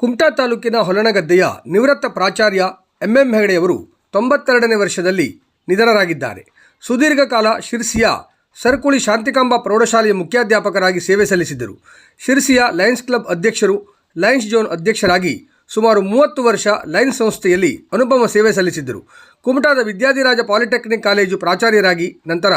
ಕುಮಟಾ ತಾಲೂಕಿನ ಹೊಲನಗದ್ದೆಯ ನಿವೃತ್ತ ಪ್ರಾಚಾರ್ಯ ಎಂ ಎಂ ಹೆಗಡೆಯವರು ತೊಂಬತ್ತೆರಡನೇ ವರ್ಷದಲ್ಲಿ ನಿಧನರಾಗಿದ್ದಾರೆ. ಸುದೀರ್ಘ ಕಾಲ ಶಿರ್ಸಿಯ ಸರ್ಕುಳಿ ಶಾಂತಿಕಾಂಬ ಪ್ರೌಢಶಾಲೆಯ ಮುಖ್ಯಾಧ್ಯಾಪಕರಾಗಿ ಸೇವೆ ಸಲ್ಲಿಸಿದ್ದರು. ಶಿರ್ಸಿಯ ಲಯನ್ಸ್ ಕ್ಲಬ್ ಅಧ್ಯಕ್ಷರು, ಲಯನ್ಸ್ ಜೋನ್ ಅಧ್ಯಕ್ಷರಾಗಿ ಸುಮಾರು ಮೂವತ್ತು ವರ್ಷ ಲಯನ್ಸ್ ಸಂಸ್ಥೆಯಲ್ಲಿ ಅನುಪಮ ಸೇವೆ ಸಲ್ಲಿಸಿದ್ದರು. ಕುಮಟಾದ ವಿದ್ಯಾಧಿರಾಜ ಪಾಲಿಟೆಕ್ನಿಕ್ ಕಾಲೇಜು ಪ್ರಾಚಾರ್ಯರಾಗಿ ನಂತರ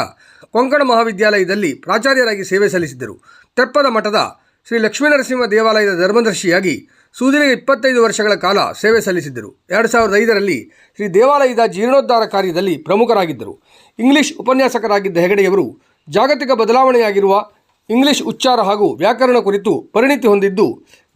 ಕೊಂಕಣ ಮಹಾವಿದ್ಯಾಲಯದಲ್ಲಿ ಪ್ರಾಚಾರ್ಯರಾಗಿ ಸೇವೆ ಸಲ್ಲಿಸಿದ್ದರು. ತೆಪ್ಪದ ಮಠದ ಶ್ರೀ ಲಕ್ಷ್ಮೀನರಸಿಂಹ ದೇವಾಲಯದ ಧರ್ಮದರ್ಶಿಯಾಗಿ ಸುದೀರ್ಘ ಇಪ್ಪತ್ತೈದು ವರ್ಷಗಳ ಕಾಲ ಸೇವೆ ಸಲ್ಲಿಸಿದ್ದರು. ಎರಡು ಸಾವಿರದ ಐದರಲ್ಲಿ ಶ್ರೀ ದೇವಾಲಯದ ಜೀರ್ಣೋದ್ಧಾರ ಕಾರ್ಯದಲ್ಲಿ ಪ್ರಮುಖರಾಗಿದ್ದರು. ಇಂಗ್ಲಿಷ್ ಉಪನ್ಯಾಸಕರಾಗಿದ್ದ ಹೆಗಡೆಯವರು ಜಾಗತಿಕ ಬದಲಾವಣೆಯಾಗಿರುವ ಇಂಗ್ಲಿಷ್ ಉಚ್ಚಾರ ಹಾಗೂ ವ್ಯಾಕರಣ ಕುರಿತು ಪರಿಣಿತಿ ಹೊಂದಿದ್ದು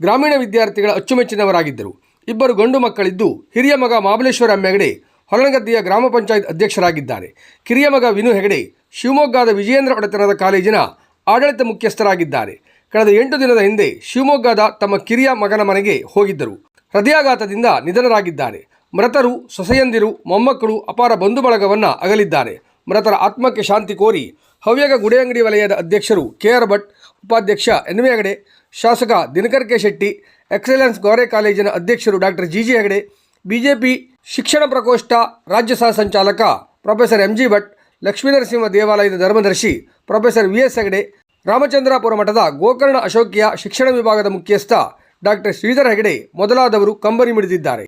ಗ್ರಾಮೀಣ ವಿದ್ಯಾರ್ಥಿಗಳ ಅಚ್ಚುಮೆಚ್ಚಿನವರಾಗಿದ್ದರು. ಇಬ್ಬರು ಗಂಡು ಮಕ್ಕಳಿದ್ದು ಹಿರಿಯ ಮಗ ಮಹಾಬಲೇಶ್ವರ ಎಂ ಹೆಗಡೆ ಹೊಲನಗದ್ದೆಯ ಗ್ರಾಮ ಪಂಚಾಯತ್ ಅಧ್ಯಕ್ಷರಾಗಿದ್ದಾರೆ. ಕಿರಿಯ ಮಗ ವಿನು ಹೆಗಡೆ ಶಿವಮೊಗ್ಗದ ವಿಜಯೇಂದ್ರ ಒಡೆತನದ ಕಾಲೇಜಿನ ಆಡಳಿತ ಮುಖ್ಯಸ್ಥರಾಗಿದ್ದಾರೆ. ಕಳೆದ ಎಂಟು ದಿನದ ಹಿಂದೆ ಶಿವಮೊಗ್ಗದ ತಮ್ಮ ಕಿರಿಯ ಮಗನ ಮನೆಗೆ ಹೋಗಿದ್ದರು. ಹೃದಯಾಘಾತದಿಂದ ನಿಧನರಾಗಿದ್ದಾರೆ. ಮೃತರು ಸೊಸೆಯಂದಿರು ಮೊಮ್ಮಕ್ಕಳು ಅಪಾರ ಬಂಧು ಬಳಗವನ್ನು ಅಗಲಿದ್ದಾರೆ. ಮೃತರ ಆತ್ಮಕ್ಕೆ ಶಾಂತಿ ಕೋರಿ ಹವ್ಯಕ ಗುಡಿಯಂಗಡಿ ವಲಯದ ಅಧ್ಯಕ್ಷರು ಕೆ ಆರ್ ಭಟ್, ಉಪಾಧ್ಯಕ್ಷ ಎನ್. ವಿ. ಹೆಗಡೆ, ಶಾಸಕ ದಿನಕರ್ ಕೆ. ಶೆಟ್ಟಿ, ಎಕ್ಸಲೆನ್ಸ್ ಗೌರೆ ಕಾಲೇಜಿನ ಅಧ್ಯಕ್ಷರು doctor G. G. Hegde, BJP ಶಿಕ್ಷಣ ಪ್ರಕೋಷ್ಠ ರಾಜ್ಯ ಸಹ ಸಂಚಾಲಕ professor M. G. Bhat, Lakshminarasimha ದೇವಾಲಯದ ಧರ್ಮದರ್ಶಿ professor V. S. Hegde Ramachandrapura ಮಠದ ಗೋಕರ್ಣ ಅಶೋಕಿಯ ಶಿಕ್ಷಣ ವಿಭಾಗದ ಮುಖ್ಯಸ್ಥ ಡಾಕ್ಟರ್ ಶ್ರೀಧರ ಹೆಗಡೆ ಮೊದಲಾದವರು ಕಂಬನಿ ಮಿಡಿದಿದ್ದಾರೆ.